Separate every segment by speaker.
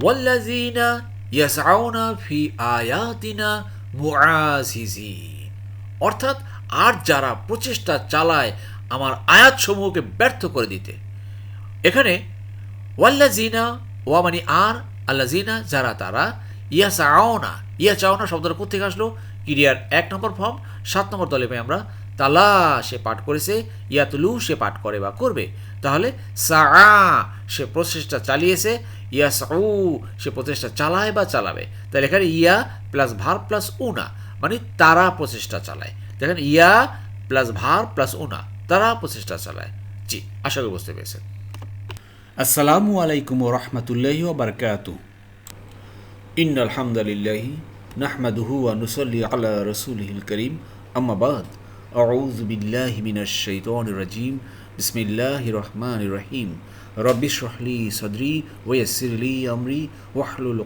Speaker 1: ওয়াল্লাযীনা ইয়াসআউনা ফি আয়াতিনা মুআসিজিন অর্থাৎ আর যারা প্রচেষ্টা চালায় আমার আয়াতসমূহকে ব্যর্থ করে দিতে। এখানে ওয়াল্লাজিনা ওয়া মানে আর আল্লাজিনা যারা তারা ইয়া চাওনা ইয়া চাওনা শব্দটা কোথেকে আসলো? ক্রিয়ার এক নম্বর ফর্ম, সাত নম্বর দলে পাই আমরা তালা সে পাঠ করেছে ইয়াতলু সে পাঠ করে বা করবে। তাহলে সা সে প্রচেষ্টা চালিয়েছে ইয়া সাউ সে প্রচেষ্টা চালায় বা চালাবে। তাহলে এখানে ইয়া প্লাস ভার প্লাস উনা মানে তারা প্রচেষ্টা চালায়। দেখেন ইয়া প্লাস ভার প্লাস উনা, তারা প্রচেষ্টা চালায়। জি, আশা করি বুঝতে পেরেছেন।
Speaker 2: আসসালামু আলাইকুম রহমতুল্লাহ বারকাত ইন আলহামদুলিল্লাহ নাহমাদুহু নুসাল্লি আলা রাসূলিহিল করিম। আম্মা বাদ, আউযু বিল্লাহি মিনাশ শাইতানির রাজিম বিসমিল্লাহির রহমানির রহিম রব্বি শরহলি সদরি ওয়া ইয়াসসির লি আমরি ওয়াহলুল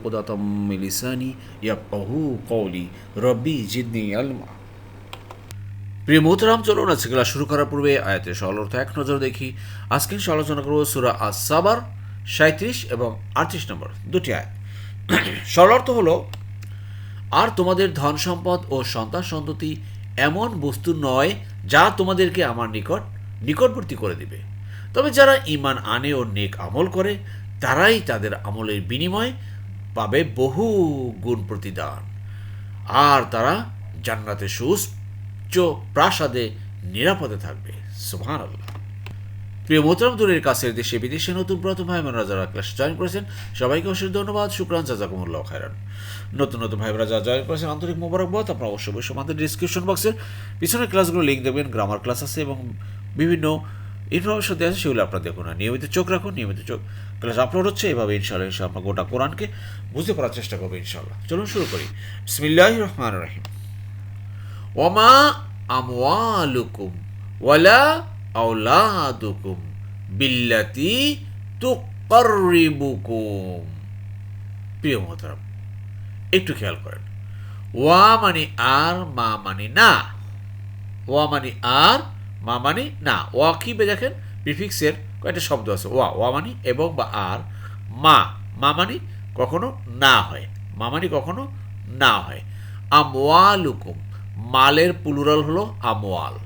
Speaker 2: ইয়াফকাহু কওলি রব্বি জিদনি ইলমা
Speaker 1: প্রিয় মোহতারাম, চলুন আজকে ক্লাস শুরু করার পূর্বে আয়াতের সরল অর্থ এক নজর দেখি। আজকে আলোচনা করব সুরা আস সাবার সাঁত্রিশ এবং আটত্রিশ নম্বর দুটি আয়াত। সরল অর্থ হলো, আর তোমাদের ধন সম্পদ ও সন্তান সন্ততি এমন বস্তু নয় যা তোমাদেরকে আমার নিকট নিকটবর্তী করে দিবে। তবে যারা ইমান আনে ও নেক আমল করে, তারাই তাদের আমলের বিনিময়ে পাবে বহু গুণ প্রতিদান। আর তারা জান্নাতে সুউচ্চ প্রাসাদে নিরাপদে থাকবে। সুবহান আল্লাহ প্রিয় মোহতরম, দূরের কাছের দেশে বিদেশে নতুন প্রথম ভাই বোনেরা যারা ক্লাস জয়েন করেছেন, সবাইকে অবশ্যই ধন্যবাদ। শুক্রান, জাজাকুমুল্লাহ খায়রান। নতুন নতুন ভাই বোনেরা যারা জয়েন করেছেন, আন্তরিক মোবারকবাদ। আপনারা অবশ্যই অবশ্যই আমাদের ডিসক্রিপশন বক্সের পিছনের ক্লাসগুলো লিঙ্ক দেবেন গ্রামার ক্লাস আছে এবং বিভিন্ন ইনফরমেশন দেওয়া আছে, সেগুলো আপনারা দেখুন আর নিয়মিত চোখ রাখুন, নিয়মিত চোখ ক্লাস আপলোড হচ্ছে, এভাবে ইনশাআল্লাহ ইনশাআল্লাহ আমরা গোটা কোরআনকে বুঝতে পারার চেষ্টা করব ইনশাআল্লাহ। চলুন শুরু করি। বিসমিল্লাহ রহমান রাহিম। ওমা আমওয়ালুকুম ওয়ালা আওলাদুকুম বিল্লাতি তুকাররিবুকুম প্রিয় মোহতারাম, একটু খেয়াল করেন। ওয়া মানে আর, মা মানে না। ওয়া মানে আর মা মানে না, ওয়া কি বে দেখেন? প্রিফিক্সের কয়েকটা শব্দ আছে। ওয়া ওয়া মানে এবং বা আর। মা মা মানে কখনো না হয়। মা মানে কখনো না হয়। আমওয়ালুকুম, মালের প্লুরাল হলো আমওয়াল।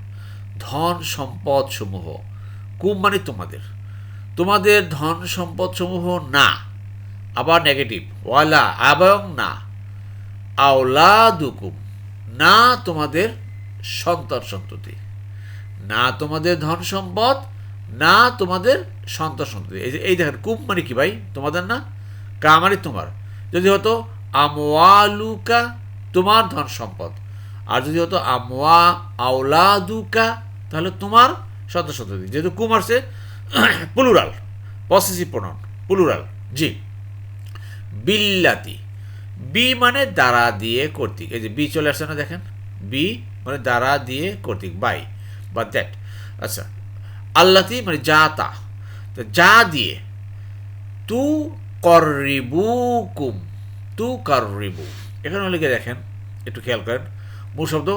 Speaker 1: ধন সম্পদ সমূহ। কুম মানে তোমাদের। তোমাদের ধন সম্পদ সমূহ না, আবার নেগেটিভ ওয়ালা, এবং না। আওলা দুকুম না তোমাদের সন্তান সন্ততি। না তোমাদের ধন সম্পদ, না তোমাদের সন্তান সন্ততি এই যে, এই দেখেন কুম মানে কি ভাই? তোমাদের না? কা মানে তোমার। যদি হতো, আমওয়ালুকা তোমার ধন সম্পদ। আর যদি হতো, আমওয়া আওলাদুকা, তাহলে তোমার সন্তান সন্ততি যেহেতু কুম আসছে পুলুরাল পসেসিভ প্রণন পুলুরাল জি। বিল্লাতি। বি মানে দ্বারা দিয়ে কর্তৃক। এই যে, বি চলে আসছে না দেখেন? বি মানে দ্বারা দিয়ে কর্তৃক। বাই। বা দ্যাট আচ্ছা আল্লাতি মানে যা তা। যা দিয়ে তু কররিবুকুম তু কররিবু এখানে লিখে দেখেন, একটু খেয়াল করেন, মূল শব্দ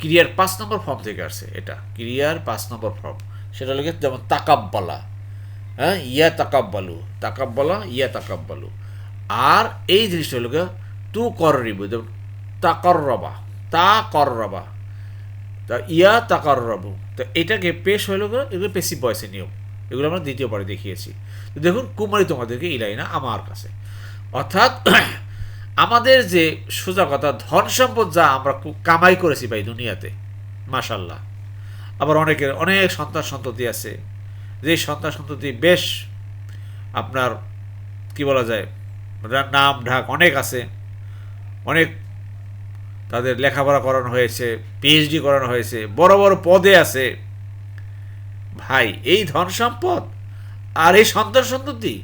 Speaker 1: ক্রিয়ার পাঁচ নম্বর ফর্ম থেকে আসছে, এটা, ক্রিয়ার পাঁচ নম্বর ফর্ম সেটা লিখে যেমন তাকাব্বালা হ্যাঁ ইয়া তাকাব্বালু, তাকাব্বালা, ইয়া তাকাব্বালু। আর এই জিনিসটা হলো তু কররিব যেমন তাকর্রবা তা কররবা তা ইয়া তাকর্রবু। তো এটাকে পেশ গিয়ে এগুলো পেশি বয়সে নিয়ম। এগুলো আমরা দ্বিতীয় পরে দেখিয়েছি। তো দেখুন, কুমারী তোমাদেরকে ইলাই না আমার কাছে। অর্থাৎ আমাদের যে সোজা কথা, ধন সম্পদ যা আমরা কামাই করেছি ভাই দুনিয়াতে, মাশাল্লাহ। আবার অনেকের, অনেক সন্তান সন্ততি আছে। যে সন্তান সন্ততি বেশ আপনার, কি বলা যায়, নাম ঢাক অনেক আছে। অনেক তাদের লেখাপড়া করানো হয়েছে পিএইচডি করানো হয়েছে, বড় বড় পদে আছে। ভাই, এই ধন সম্পদ আর এই সন্তান সন্ততি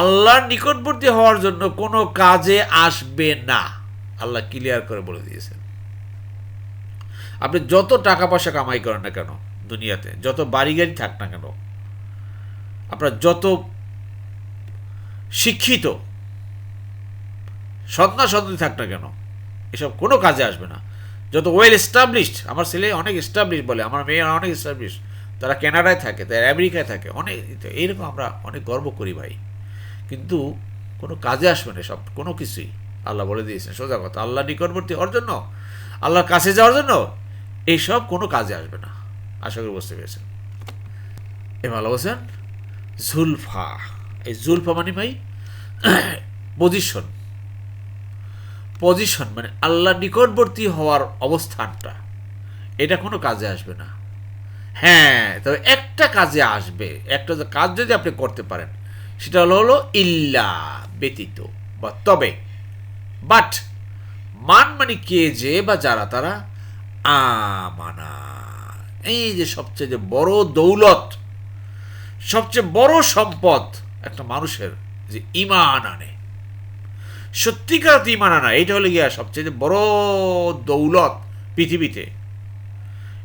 Speaker 1: আল্লাহর নিকটবর্তী হওয়ার জন্য কোনো কাজে আসবে না। আল্লাহ ক্লিয়ার করে বলে দিয়েছেন। আপনি যত টাকা পয়সা কামাই করেন না কেন দুনিয়াতে, যত বাড়ি গাড়ি থাক না কেন, আপনার যত শিক্ষিত সন্তান সন্ততি থাক না কেন এসব কোনো কাজে আসবে না। যত ওয়েল এস্টাবলিশড আমার ছেলে অনেক এস্টাবলিশ বলে, আমার মেয়ে অনেক এস্টাবলিশ তারা কানাডায় থাকে, তারা আমেরিকায় থাকে, অনেক এইরকম আমরা অনেক গর্ব করি ভাই। কিন্তু কোনো কাজে আসবে না সব, কোনো কিছুই। আল্লাহ বলে দিয়েছেন, সোজা কথা, আল্লাহ নিকটবর্তী হওয়ার জন্য, আল্লাহর কাছে যাওয়ার জন্য এইসব কোনো কাজে আসবে না। আশা করি বুঝতে পেরেছেন। এ ভালো বলছেন, জুলফা, এই জুলফা মানে ভাই পজিশন পজিশন মানে আল্লাহ নিকটবর্তী হওয়ার অবস্থানটা, এটা কোনো কাজে আসবে না। হ্যাঁ তবে একটা কাজে আসবে, একটা কাজ যদি আপনি করতে পারেন, সেটা হলো হলো ইল্লা ব্যতীত, বা তবে। বাট মান মানে কে যে বা যারা, তারা আমানা। এই যে সবচেয়ে যে বড় দৌলত, সবচেয়ে বড় সম্পদ একটা মানুষের যে ইমান আনে। সত্যিকার ইমান আনা, এইটা হলে গিয়া সবচেয়ে বড় দৌলত পৃথিবীতে।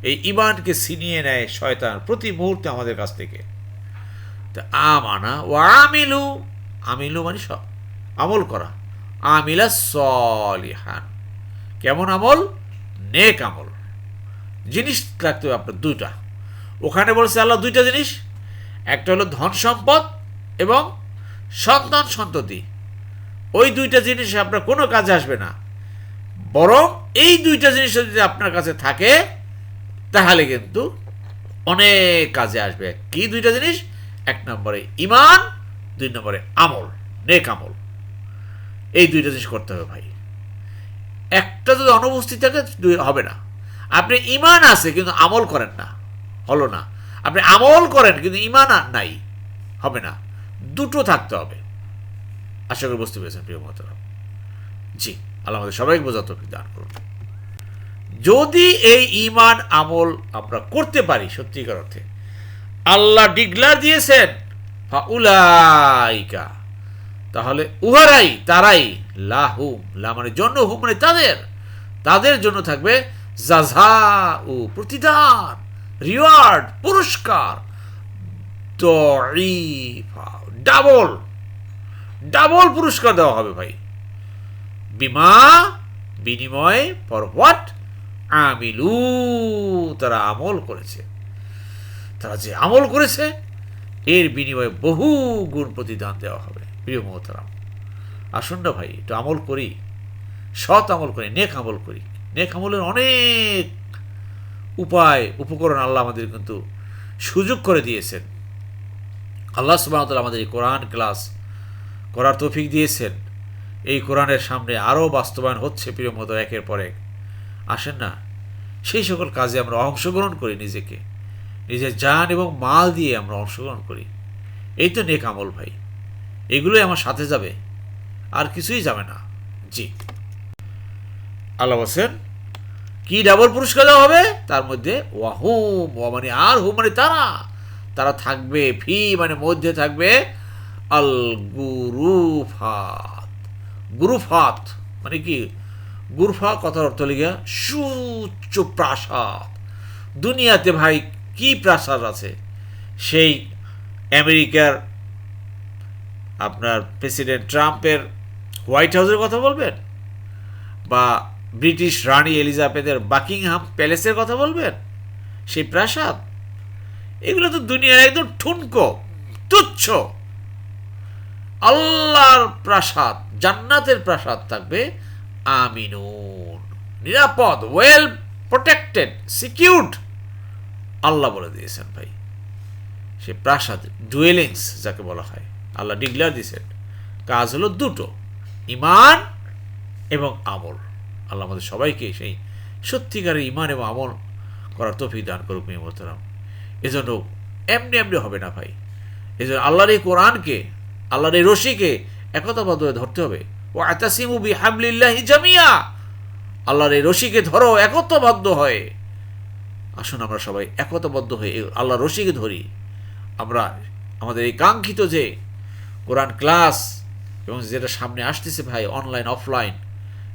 Speaker 1: এই ইমানকে ছিনিয়ে নেয় শয়তান প্রতি মুহূর্তে আমাদের কাছ থেকে। তা আমানা ও আমিলু আমিলু মানে সব আমল করা। আমিলা সলিহান, কেমন আমল? নেক আমল। জিনিস রাখতে হবে আপনার দুইটা। ওখানে বলছে আল্লাহ দুইটা জিনিস, একটা হলো ধন সম্পদ এবং সন্তান সন্ততি। ওই দুইটা জিনিস আপনার কোনো কাজে আসবে না। বরং এই দুইটা জিনিস যদি আপনার কাছে থাকে, তাহলে কিন্তু অনেক কাজে আসবে। কি দুইটা জিনিস? এক নম্বরে ইমান দুই নম্বরে আমল, নেক আমল। এই দুইটা জিনিস করতে হবে ভাই। একটা যদি অনুপস্থিত থাকে, দুই হবে না। আপনি ইমান আছে, কিন্তু আমল করেন না। হলো না। আপনি আমল করেন, কিন্তু ইমান নাই। হবে না। দুটো থাকতে হবে। আশা করি বুঝতে পেরেছেন, প্রিয় মহতরাম। জি, আল্লাহ আমাদের সবাইকে বোঝা তৌফিক দান করুন। যদি এই ইমান আমল আমরা করতে পারি, সত্যিকার অর্থে, আল্লাহ ডিগলার দিয়েছেন উলাইকা তাহলে উহারাই, তারাই, লাহুম, লা মানে জন্য, হুম মানে তাদের তাদের জন্য থাকবে জাজা ও প্রতিদান, রিওয়ার্ড, পুরস্কার ডাবল। ডাবল পুরস্কার দেওয়া হবে ভাই। বিমা, বিনিময়, ফর হোয়াট? আমিলু, তারা আমল করেছে। তারা যে আমল করেছে, এর বিনিময়ে বহু গুণ প্রতিদান দেওয়া হবে। প্রিয় মহতারাম, আসুন না ভাই, একটু আমল করি। সৎ আমল করি, নেক আমল করি। নেক আমলের অনেক উপায়, উপকরণ আল্লাহ আমাদের কিন্তু সুযোগ করে দিয়েছেন। আল্লাহ সুবাহতাল আমাদের এই কোরআন ক্লাস করার তৌফিক দিয়েছেন। এই কোরআনের সামনে আরও বাস্তবায়ন হচ্ছে প্রিয় মতো একের পর এক। আসেন না, সেই সকল কাজে আমরা অংশগ্রহণ করি নিজেকে। নিজের জান এবং মাল দিয়ে আমরা অংশগ্রহণ করি। এই তো নেক আমল ভাই। এগুলোই আমার সাথে যাবে, আর কিছুই যাবে না। জি। আল্লাহ বলছেন, কি ডাবল পুরস্কার দেওয়া হবে? তার মধ্যে ওয়াহুম ওয়া মানে আর হুম মানে তারা। তারা থাকবে ফি মানে মধ্যে থাকবে আল গুরুফাত গুরুফাত মানে কি? গুরফা কথার অর্থ লিখা সুচ্চ প্রাসাদ। দুনিয়াতে ভাই কি প্রাসাদ আছে? সেই আমেরিকার আপনার প্রেসিডেন্ট ট্রাম্পের হোয়াইট হাউসের কথা বলবেন? বা ব্রিটিশ রানী এলিজাবেথের বাকিংহাম প্যালেসের কথা বলবেন? সেই প্রাসাদ? এগুলো তো দুনিয়ার একদম ঠুনকো, তুচ্ছ। আল্লাহর প্রাসাদ, জান্নাতের প্রাসাদ থাকবে আমিনুন। নিরাপদ ওয়েল প্রোটেক্টেড সিকিউরড আল্লাহ বলে দিয়েছেন ভাই। সে প্রাসাদ ডুয়েলিংস যাকে বলা হয়। আল্লাহ ডিগলার দিয়েছেন। কাজ হলো দুটো ইমান এবং আমল। আল্লাহ আমাদের সবাইকে সেই সত্যিকারের ইমান এবং আমল করার তফিক দান করুক মেয়ে মোহতারাম এজন্য এমনি এমনি হবে না ভাই। এজন্য আল্লাহর এই কোরআনকে আল্লাহর এই রশিকে একতাবদ্ধ হয়ে ধরতে হবে। ও আতাসিমু বি হাবলিল্লাহি জামিয়া। আল্লাহর এই রশিকে ধরো একত্রবদ্ধ হয়ে। আসুন আমরা সবাই একতাবদ্ধ হয়ে এই আল্লাহর রশিকে ধরি। আমরা আমাদের এই কাঙ্ক্ষিত যে কোরআন ক্লাস এবং যেটা সামনে আসতেছে ভাই, অনলাইন, অফলাইন,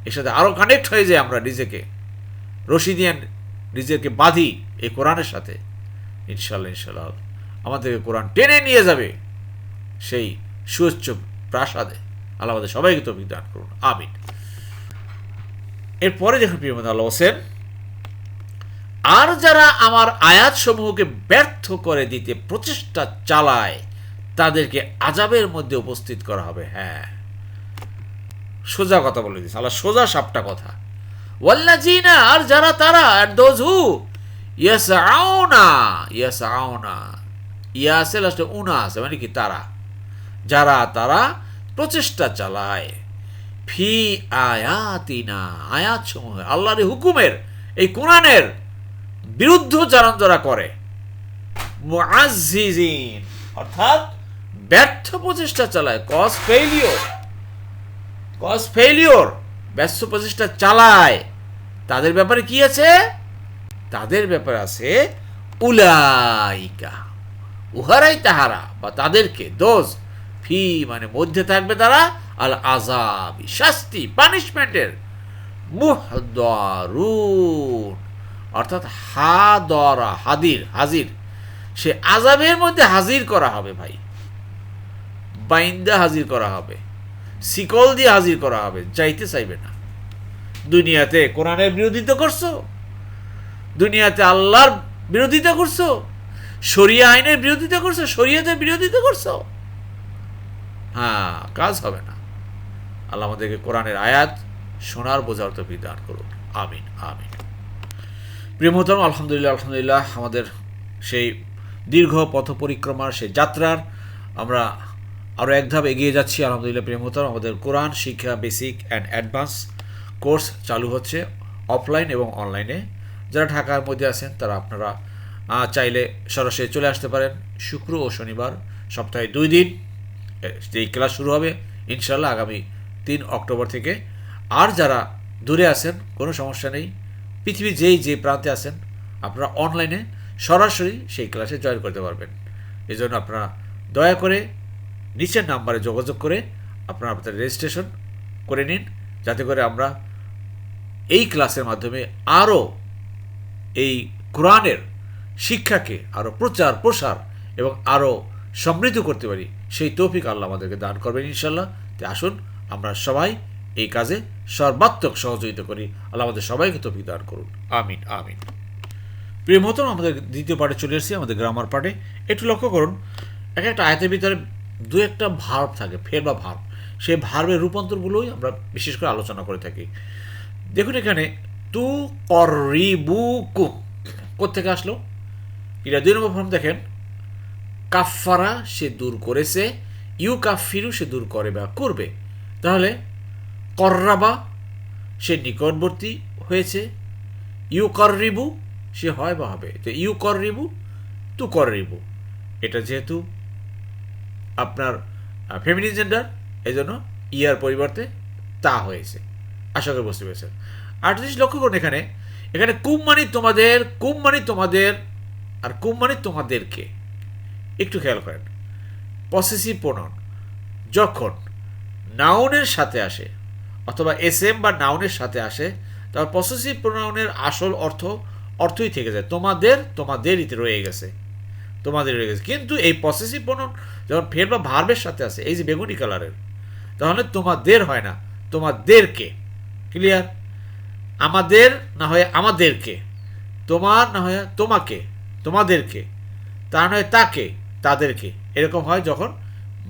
Speaker 1: এর সাথে আরও কানেক্ট হয়ে যায় আমরা নিজেকে। রশি দিয়ে নিজেকে বাঁধি এই কোরআনের সাথে। ইনশাল্লাহ ইনশাল্লাহ আমাদেরকে কোরআন টেনে নিয়ে যাবে। সেই সুচ্চ প্রাসাদে। আল্লাহ আমাদের সবাইকে তো দান করুন। আমিন। এরপরে দেখুন প্রিয় আল্লাহ হোসেন আর যারা আমার আয়াতসমূহকে ব্যর্থ করে দিতে প্রচেষ্টা চালায়, তাদেরকে আজাবের মধ্যে উপস্থিত করা হবে। হ্যাঁ। সোজা কথা বলে দিস আল্লাহ সোজা সাপটা কথা। ওয়াল্লাজিনা আর যারা তারা আর দোজ হু ইয়াস আওনা ইয়াস আওনা ইয়া আছে লাস্টে উনা আছে মানে কি তারা। যারা তারা প্রচেষ্টা চালায়। ফি আয়াতিনা আয়াত সমূহ আল্লাহর হুকুমের, এই কোরআনের বিরুদ্ধ চারণ যারা করে অর্থাৎ ব্যর্থ প্রচেষ্টা চালায়। কজ ফেইলিওর কজ ফেইলিওর ব্যর্থ প্রচেষ্টা চালায়। তাদের ব্যাপারে কি আছে? তাদের ব্যাপারে আছে, উলাইকা, উহারাই তাহারা বা তাদেরকে দোষ ফি মানে মধ্যে থাকবে তারা আল আজাবি শাস্তি পানিশমেন্টের মুহদারুন। অর্থাৎ হা দরা হাদির, হাজির। সে আজাবের মধ্যে হাজির করা হবে ভাই। বাইন্দা হাজির করা হবে। শিকল দিয়ে হাজির করা হবে। চাইতে চাইবে না। দুনিয়াতে কোরআনের বিরোধিতা করছ? দুনিয়াতে আল্লাহর বিরোধিতা করছ? শরিয়া আইনের বিরোধিতা করছ? শরিয়াতের বিরোধিতা করছ? হ্যাঁ কাজ হবে না। আল্লাহ আমাদেরকে কোরআনের আয়াত শোনার বোঝার তো বিধান করুন আমিন আমিন। প্রিয় মোহতরম আলহামদুলিল্লাহ আলহামদুলিল্লাহ, আমাদের সেই দীর্ঘ পথ পরিক্রমার সেই যাত্রার আমরা আরও এক ধাপ এগিয়ে যাচ্ছি। আলহামদুলিল্লাহ, প্রিয় মোহতরম আমাদের কোরআন শিক্ষা বেসিক অ্যান্ড অ্যাডভান্স কোর্স চালু হচ্ছে অফলাইন এবং অনলাইনে। যারা ঢাকার মধ্যে আছেন, তারা আপনারা চাইলে সরাসরি চলে আসতে পারেন। শুক্র ও শনিবার সপ্তাহে দুই দিন এই ক্লাস শুরু হবে ইনশাল্লাহ আগামী তিন অক্টোবর থেকে। আর যারা দূরে আছেন, কোনো সমস্যা নেই, পৃথিবীর যেই যে প্রান্তে আছেন, আপনারা অনলাইনে সরাসরি সেই ক্লাসে জয়েন করতে পারবেন। এই জন্য আপনারা দয়া করে নিচের নাম্বারে যোগাযোগ করে আপনারা আপনাদের রেজিস্ট্রেশন করে নিন, যাতে করে আমরা এই ক্লাসের মাধ্যমে আরও এই কোরআনের শিক্ষাকে আরও প্রচার প্রসার এবং আরও সমৃদ্ধ করতে পারি। সেই তৌফিক আল্লাহ আমাদেরকে দান করবেন ইনশাল্লাহ। তো আসুন, আমরা সবাই এই কাজে সর্বাত্মক সহযোগিতা করি। আল্লাহ আমাদের সবাইকে তৌফিক দান করুন। আমিন আমিন। প্রিয় মতন আমাদের দ্বিতীয় পার্টে চলে এসেছি আমাদের গ্রামার পার্টে একটু লক্ষ্য করুন, এক একটা আয়তের ভিতরে দু একটা ভার্ব থাকে ফের বা ভার্ব সেই ভার্বের রূপান্তরগুলোই আমরা বিশেষ করে আলোচনা করে থাকি। দেখুন এখানে, তু করিবু কুম কোথেকে আসলো? এটা দুই নম্বর ফর্ম দেখেন। কাফারা সে দূর করেছে ইউ কাফিরু সে দূর করে বা করবে। তাহলে কররাবা সে নিকটবর্তী হয়েছে ইউ কররিবু সে হয় বা হবে। তো ইউ কররিবু তু কররিবু এটা যেহেতু আপনার ফেমিনিন জেন্ডার এই জন্য ইয়ার পরিবর্তে তা হয়েছে। আশা করি বুঝতে পেরেছেন। আর জিনিস লক্ষ্য করুন এখানে। এখানে কুম মানে তোমাদের, কুম মানে তোমাদের, আর কুম মানে তোমাদেরকে। একটু খেয়াল করেন। পসেসিভ প্রোনাউন যখন নাউনের সাথে আসে, অথবা এস এম বা নাউনের সাথে আসে তার পসেসিভ প্রোনাউনের আসল অর্থ, অর্থই থেকে যায়। তোমাদের, তোমাদেরই রয়ে গেছে। তোমাদের রয়ে গেছে। কিন্তু এই পসেসিভ প্রোনাউন যখন ফের বা ভার্বের সাথে আসে, এই যে বেগুনি কালারের তাহলে তোমাদের হয় না, তোমাদেরকে। ক্লিয়ার আমাদের না হয় আমাদেরকে। তোমার না হয় তোমাকে, তোমাদেরকে। তা নয় তাকে। তাদেরকে। এরকম হয় যখন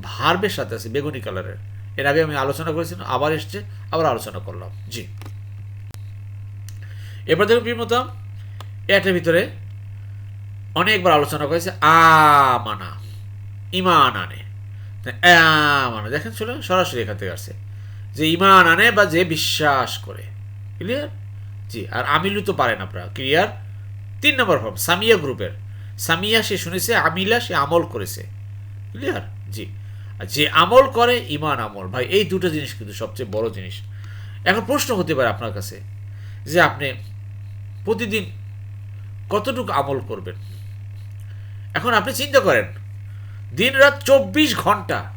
Speaker 1: ভার্বের সাথে আছে, বেগুনি কালারের। এর আগে আমি আলোচনা করেছিলাম, আবার এসছে, আবার আলোচনা করলাম। জি। এবার দেখুন প্রিয়মতাম এটার ভিতরে অনেকবার আলোচনা করেছে আমানা ইমান আনে আমানা দেখেন চলো সরাসরি এখান থেকে আসছে। যে ইমান আনে বা যে বিশ্বাস করে। ক্লিয়ার জি, আর আমিলু তো পারেন আপনারা ক্লিয়ার তিন নম্বর ফর্ম সামিয়া গ্রুপের সামিয়া সে শুনেছে, আমিলা সে আমল করেছে। ক্লিয়ার জি। আর যে আমল করে ইমান আমল। ভাই, এই দুটো জিনিস কিন্তু সবচেয়ে বড় জিনিস। এখন প্রশ্ন হতে পারে আপনার কাছে যে আপনি প্রতিদিন কতটুকু আমল করবেন? এখন আপনি চিন্তা করেন দিন রাত চব্বিশ ঘণ্টা,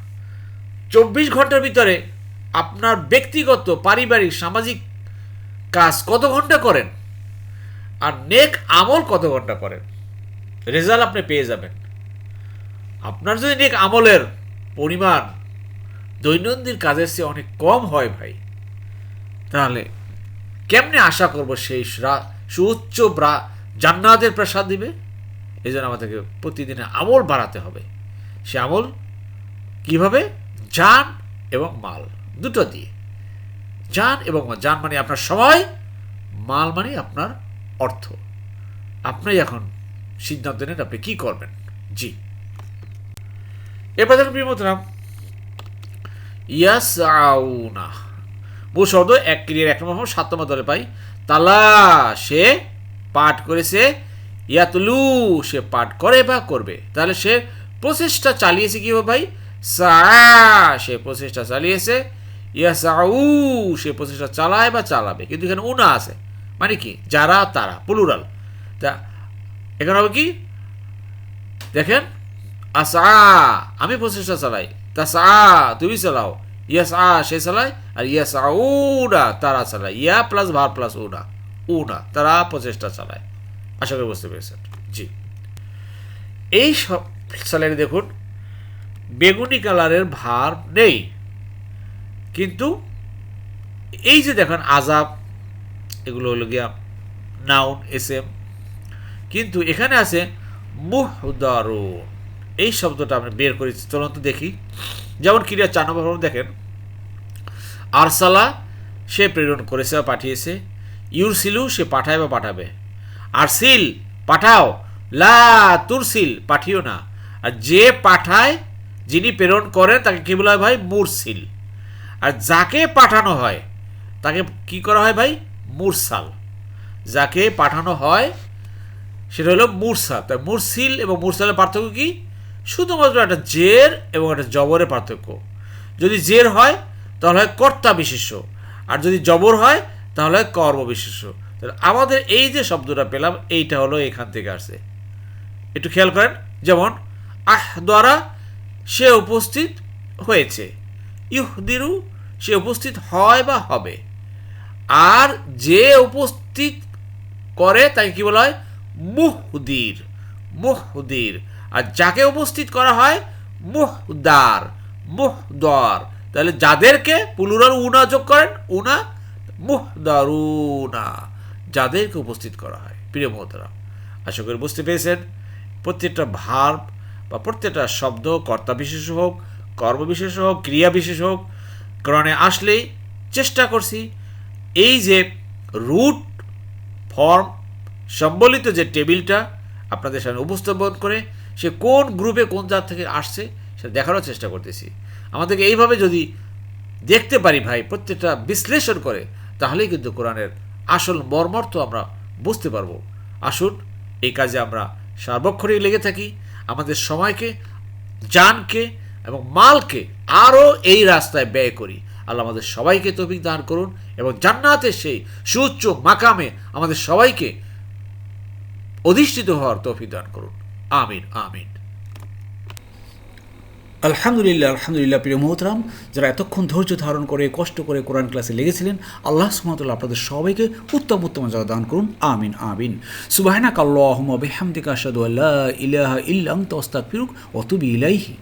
Speaker 1: চব্বিশ ঘণ্টার ভিতরে আপনার ব্যক্তিগত, পারিবারিক, সামাজিক কাজ কত ঘণ্টা করেন? আর নেক আমল কত ঘণ্টা করেন? রেজাল্ট আপনি পেয়ে যাবেন। আপনার যদি নেক আমলের পরিমাণ দৈনন্দিন কাজের চেয়ে অনেক কম হয় ভাই, তাহলে কেমনে আশা করব সেই সুউচ্চ জান্নাতের প্রসাদ দিবে? এই জন্য আমাদেরকে প্রতিদিনে আমল বাড়াতে হবে। সে আমল কীভাবে? যান এবং মাল, দুটো দিয়ে। যান এবং। যান মানে আপনার সময়, মাল মানে আপনার অর্থ। আপনি এখন সিদ্ধান্ত নেন আপনি কি করবেন। জি। এবার দেখুন প্রিয়মতরাম ইয়াসাউনা। মূল শব্দ এক ক্রিয়ার এক নম্বর সাত নম্বর দলে পাই। তালা সে পাঠ করেছে ইয়াতলু সে পাঠ করে বা করবে। তাহলে সে প্রচেষ্টা চালিয়েছে কি ভাই? সা সে প্রচেষ্টা চালিয়েছে, ইয়াসাউ সে প্রচেষ্টা চালায় বা চালাবে। কিন্তু এখানে উনা আছে। মানে কি? যারা, তারা প্লুরাল তা এখানে হবে কি? দেখেন আসা আমি প্রচেষ্টা চালাই। তা সা তুমি চালাও। ইয়াস আ সে চালায়। আর ইয়াস উডা তারা চালায় ইয়া প্লাস ভার প্লাস উডা উডা তারা প্রচেষ্টা চালায় আশা করি বুঝতে পেরেছেন জি এই সব স্যালারি দেখুন বেগুনি কালারের ভার নেই কিন্তু এই যে দেখেন আজাব এগুলো হলো গিয়া নাউন এস এম কিন্তু এখানে আছে মুহদারুন এই শব্দটা আমরা বের করেছি চলন্ত দেখি। যেমন ক্রিয়া নম্বর দেখেন, আরসালা, সে প্রেরণ করেছে বা পাঠিয়েছে। ইউরসিলু, সে পাঠায় বা পাঠাবে। আরসিল, পাঠাও। লা তুরসিল, পাঠিও না। আর যে পাঠায়, যিনি প্রেরণ করেন, তাকে কী বলা হয় ভাই? মুরসিল। আর যাকে পাঠানো হয়, তাকে কি করা হয় ভাই? মুরসাল। যাকে পাঠানো হয় সেটা হলো মুরসা। তাই মুরসিল এবং মুরসালের পার্থক্য কি? শুধুমাত্র একটা জের এবং একটা জবরের পার্থক্য। যদি জের হয়, তাহলে হয় কর্তা বিশেষ্য। আর যদি জবর হয়, তাহলে হয় কর্ম বিশেষ্য। তাহলে আমাদের এই যে শব্দটা পেলাম, এইটা হলো এখান থেকে আসছে একটু খেয়াল করেন, যেমন, আহ দ্বারা সে উপস্থিত হয়েছে। ইহদিরু সে উপস্থিত হয় বা হবে। আর যে উপস্থিত করে, তাকে কি বলা হয়? মুহদির মুহদির। আর যাকে উপস্থিত করা হয়? মুহদার মুহদার। তাহলে যাদেরকে পুলুরাল উনা যোগ করেন, উনা মুহদারুনা। যাদেরকে উপস্থিত করা হয়। প্রিয় মহতারা আশা করি বুঝতে পেরেছেন। প্রত্যেকটা ভার্ব বা প্রত্যেকটা শব্দ কর্তা বিশেষ হোক, কর্ম বিশেষ হোক, ক্রিয়া বিশেষ হোক কারণে আসলেই চেষ্টা করছি এই যে রুট ফর্ম সম্বলিত যে টেবিলটা আপনাদের সামনে উপস্থাপন করে সে কোন গ্রুপে কোন জাত থেকে আসছে সেটা দেখারও চেষ্টা করতেছি। আমাদেরকে এইভাবে যদি দেখতে পারি ভাই, প্রত্যেকটা বিশ্লেষণ করে, তাহলেই কিন্তু কোরআনের আসল মর্মর্থ আমরা বুঝতে পারব। আসুন, এই কাজে আমরা সার্বক্ষণিক লেগে থাকি। আমাদের সময়কে, জানকে এবং মালকে আরও এই রাস্তায় ব্যয় করি। আল্লাহ আমাদের সবাইকে তৌফিক দান করুন এবং জান্নাতের সেই সুউচ্চ মাকামে আমাদের সবাইকে অধিষ্ঠিত হওয়ার তৌফিক দান করুন। আমিন আমিন।
Speaker 2: আলহামদুলিল্লাহ আলহামদুলিল্লাহ, প্রিয় মোহতরাম, যারা এতক্ষণ ধৈর্য ধারণ করে, কষ্ট করে কোরআন ক্লাসে লেগেছিলেন, আল্লাহ সুমতুল্লাহ আপনাদের সবাইকে উত্তম উত্তম যারা দান করুন, আমিন আমিন। সুবাহনা কাল্লাহম সাদু আল্লাহ ইলাহা ইল্লাং তস্তা ফিরুক অতুবি ইলাইহি।